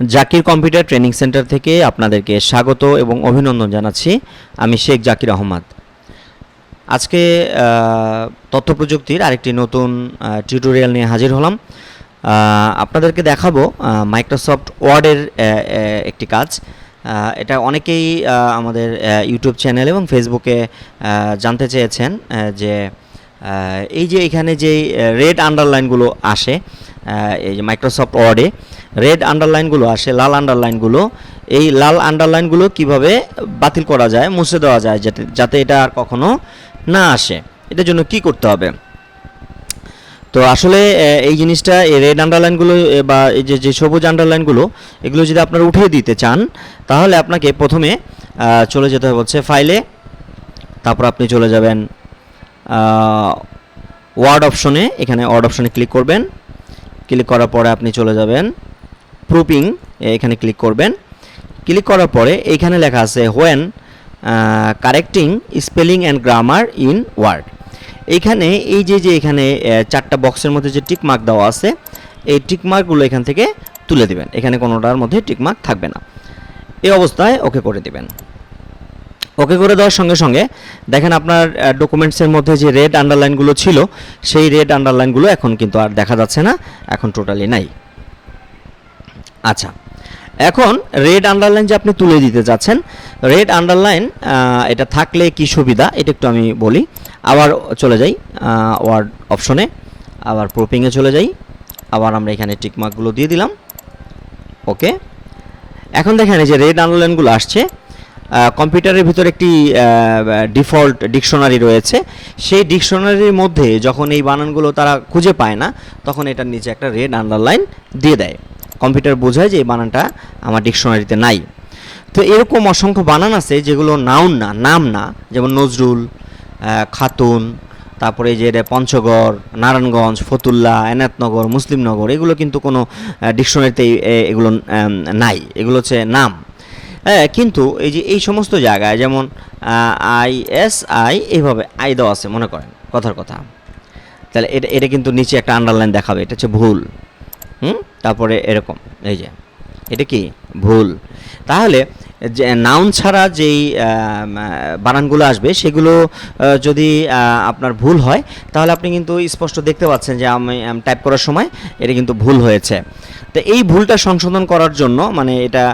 Zakir computer training centre থেকে আপনাদেরকে স্বাগত এবং অভিনন্দন জানাচ্ছি। আমি শেখ জাকির আহমদ। আজকে তথ্য প্রযুক্তির আরেকটি নতুন টিউটোরিয়াল নিয়ে হাজির হলাম। আপনাদেরকে দেখাবো মাইক্রোসফট ওয়ার্ডের একটি কাজ। এটা অনেকেই আমাদের ইউটিউব চ্যানেল এবং ফেসবুকে জানতে চেয়েছেন যে এই যে এখানে যে রেড আন্ডারলাইনগুলো আসে এই যে মাইক্রোসফট ওয়ার্ডে রেড আন্ডারলাইনগুলো আসে, লাল আন্ডারলাইনগুলো এই লাল আন্ডারলাইনগুলো কীভাবে বাতিল করা যায়, মুছে দেওয়া যায় যাতে যাতে এটা আর কখনো না আসে। এটার জন্য কি করতে হবে? তো আসলে এই জিনিসটা, এই রেড আন্ডারলাইনগুলো বা এই যে যে সবুজ আন্ডারলাইনগুলো এগুলো যদি আপনারা উঠিয়ে দিতে চান, তাহলে আপনাকে প্রথমে চলে যেতে হবে হচ্ছে ফাইলে তারপর আপনি চলে যাবেন ওয়ার্ড অপশনে এখানে ওয়ার্ড অপশনে ক্লিক করবেন ক্লিক করার পরে আপনি চলে যাবেন প্রুপিং এখানে ক্লিক করবেন। ক্লিক করার পরে এইখানে লেখা আছে when correcting spelling and grammar in word এইখানে এই যে যে এখানে চারটা বক্সের মধ্যে যে টিকমার্ক দেওয়া আছে, এই টিকমার্কগুলো এখান থেকে তুলে দিবেন। এখানে কোনোটার মধ্যে টিকমার্ক থাকবে না। এই অবস্থায় ওকে করে দিবেন। ওকে করে দেওয়ার সঙ্গে সঙ্গে দেখেন আপনার ডকুমেন্টসের মধ্যে যে রেড আন্ডারলাইনগুলো ছিল, সেই রেড আন্ডারলাইনগুলো এখন কিন্তু আর দেখা যাচ্ছে না। এখন টোটালি নাই। আচ্ছা এখন রেড আন্ডারলাইন যে আপনি তুলে দিতে যাচ্ছেন রেড আন্ডারলাইন এটা থাকলে কি সুবিধা? এটা একটু আমি বলি। আবার চলে যাই ওয়ার্ড অপশনে আবার প্রোপিংয়ে চলে যাই। আবার আমরা এখানে টিকমার্কগুলো দিয়ে দিলাম। ওকে এখন দেখেন এই যে রেড আন্ডারলাইনগুলো আসছে। কম্পিউটারের ভিতর একটি ডিফল্ট ডিকশনারি রয়েছে। সেই ডিকশনারির মধ্যে যখন এই বানানগুলো তারা খুঁজে পায় না, তখন এটার নিচে একটা রেড আন্ডারলাইন দিয়ে দেয়। কম্পিউটার বোঝায় যে এই বানানটা আমার ডিকশনারিতে নাই। তো এরকম অসংখ্য বানান আছে যেগুলো নাউন না, নাম না। যেমন নজরুল খাতুন, তারপরে যে পঞ্চগড়, নারায়ণগঞ্জ, ফতুল্লা, এনায়তনগর, মুসলিমনগর, এগুলো কিন্তু কোনো ডিকশনারিতে এগুলো নাই। এগুলো হচ্ছে নাম। হ্যাঁ কিন্তু এই যে এই সমস্ত জায়গায় যেমন আই, এস, আই এইভাবে আই দেওয়া আছে, মনে করেন, কথার কথা। তাহলে এটা এটা কিন্তু নিচে একটা আন্ডারলাইন দেখাবে, এটা হচ্ছে ভুল। হুম? তারপরে এরকম এই যে এটা কি? ভুল। তাহলে যে নাউন ছাড়া যেই বানানগুলো আসবে সেগুলো যদি আপনার ভুল হয় তাহলে আপনি কিন্তু স্পষ্ট দেখতে পাচ্ছেন যে আমি টাইপ করার সময় এটা কিন্তু ভুল হয়েছে। তো এই ভুলটা সংশোধন করার জন্য মানে এটা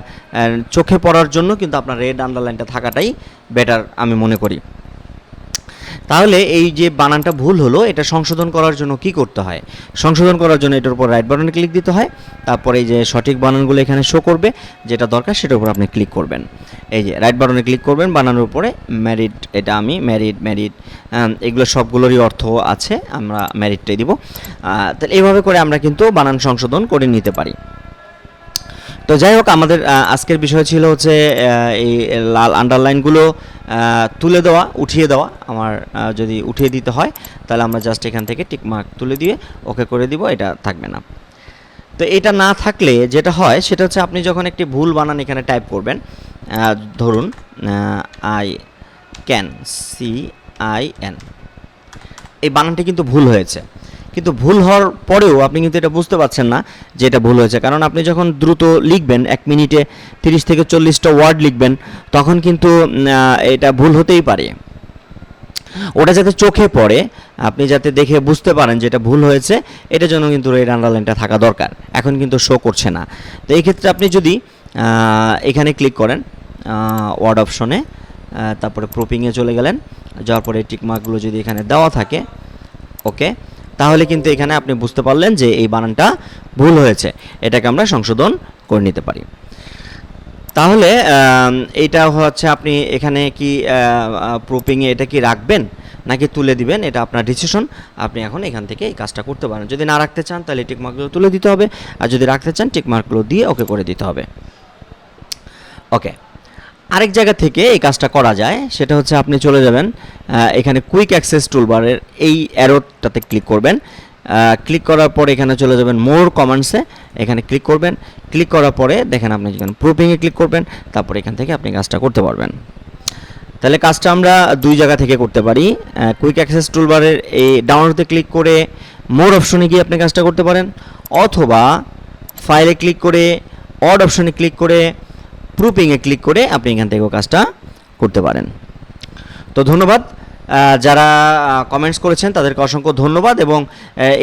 চোখে পড়ার জন্য কিন্তু আপনার রেড আন্ডারলাইনটা থাকাটাই বেটার আমি মনে করি। তাহলে এই যে বানানটা ভুল হলো, এটা সংশোধন করার জন্য কি করতে হয়? সংশোধন করার জন্য এটার উপর রাইট বাটনে ক্লিক দিতে হয়, তারপরে এই যে সঠিক বানানগুলো এখানে শো করবে, যেটা দরকার সেটার উপর আপনি ক্লিক করবেন। এই যে রাইট বাটনে ক্লিক করবেন, বানানোর উপরে ম্যারিড এটা আমি ম্যারিড ম্যারিড এগুলো সবগুলোরই অর্থ আছে, আমরা ম্যারিডটাই দিব। তাহলে এইভাবে করে আমরা কিন্তু বানান সংশোধন করে নিতে পারি। তো যাই হোক, আমাদের আজকের বিষয় ছিল হচ্ছে এই লাল আন্ডারলাইনগুলো তুলে দেওয়া, উঠিয়ে দেওয়া, আমার যদি উঠিয়ে দিতে হয়, তাহলে আমরা জাস্ট এখান থেকে টিকমার্ক তুলে দিয়ে ওকে করে দিব, এটা থাকবে না। তো এটা না থাকলে যেটা হয়, সেটা হচ্ছে আপনি যখন একটি ভুল বানান এখানে টাইপ করবেন ধরুন I can see I N এই বানানটি কিন্তু ভুল হয়েছে। কিন্তু ভুল হওয়ার পরেও আপনি কিন্তু এটা বুঝতে পারছেন না যে এটা ভুল হয়েছে। কারণ আপনি যখন দ্রুত লিখবেন, এক মিনিটে তিরিশ থেকে চল্লিশটা ওয়ার্ড লিখবেন, তখন কিন্তু এটা ভুল হতেই পারে। ওটা যাতে চোখে পড়ে, আপনি যাতে দেখে বুঝতে পারেন যে এটা ভুল হয়েছে, এটার জন্য কিন্তু রেড আন্ডারলাইনটা থাকা দরকার। এখন কিন্তু শো করছে না। তো এই ক্ষেত্রে আপনি যদি এখানে ক্লিক করেন ওয়ার্ড অপশনে তারপরে প্রোপিংয়ে চলে গেলেন, যাওয়ার পরে টিকমার্কগুলো যদি এখানে দেওয়া থাকে ওকে তাহলে কিন্তু এখানে আপনি বুঝতে পারলেন যে এই বানানটা ভুল হয়েছে। এটাকে আমরা সংশোধন করে নিতে পারি। তাহলে এইটা হচ্ছে আপনি এখানে কি প্রুপিংয়ে এটা কি রাখবেন নাকি তুলে দিবেন? এটা আপনার ডিসিশন আপনি এখন এখান থেকে এই কাজটা করতে পারেন। যদি না রাখতে চান, তাহলে টিকমার্কগুলো তুলে দিতে হবে। আর যদি রাখতে চান, টিকমার্কগুলো দিয়ে ওকে করে দিতে হবে। ওকে। আরেক জায়গা থেকে এই কাজটা করা যায়, সেটা হচ্ছে আপনি চলে যাবেন এখানে কুইক অ্যাক্সেস টুলবারের এই অ্যারোটাতে ক্লিক করবেন। ক্লিক করার পরে এখানে চলে যাবেন মোর কমান্ডসে এখানে ক্লিক করবেন। ক্লিক করার পরে দেখেন আপনি যেখানে প্রুফিংয়ে ক্লিক করবেন, তারপর এখান থেকে আপনি কাজটা করতে পারবেন। তাহলে কাজটা আমরা দুই জায়গা থেকে করতে পারি। কুইক অ্যাক্সেস টুলবারের এই ডাউনলোডে ক্লিক করে মোর অপশনে গিয়ে আপনি কাজটা করতে পারেন। অথবা ফাইলে ক্লিক করে অড অপশনে ক্লিক করে প্রুফিংয়ে ক্লিক করে আপনি এখান থেকেও কাজটা করতে পারেন। তো ধন্যবাদ। যারা কমেন্টস করেছেন, তাদেরকে অসংখ্য ধন্যবাদ এবং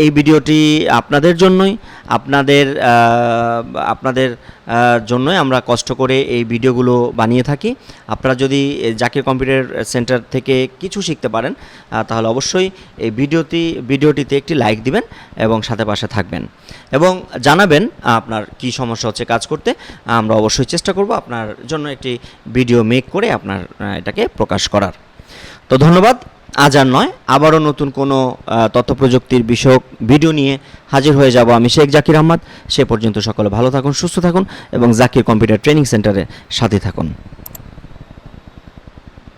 এই ভিডিওটি আপনাদের জন্যই, আপনাদের আপনাদের জন্যই আমরা কষ্ট করে এই ভিডিওগুলো বানিয়ে থাকি। আপনারা যদি জাকির কম্পিউটার সেন্টার থেকে কিছু শিখতে পারেন তাহলে অবশ্যই এই ভিডিওটি, ভিডিওটিতে একটি লাইক দিবেন এবং সাথে পাশে থাকবেন। এবং জানাবেন আপনার কি সমস্যা হচ্ছে কাজ করতে। আমরা অবশ্যই চেষ্টা করব আপনার জন্য একটি ভিডিও মেক করে আপনার এটাকে প্রকাশ করার। তো ধন্যবাদ। আজ আর নয়, আবারও নতুন কোনো তথ্য প্রযুক্তির বিষয়ক ভিডিও নিয়ে হাজির হয়ে যাব আমি শেখ জাকির আহমদ। সে পর্যন্ত সকলে ভালো থাকুন, সুস্থ থাকুন এবং জাকির কম্পিউটার ট্রেনিং সেন্টারের সাথে থাকুন।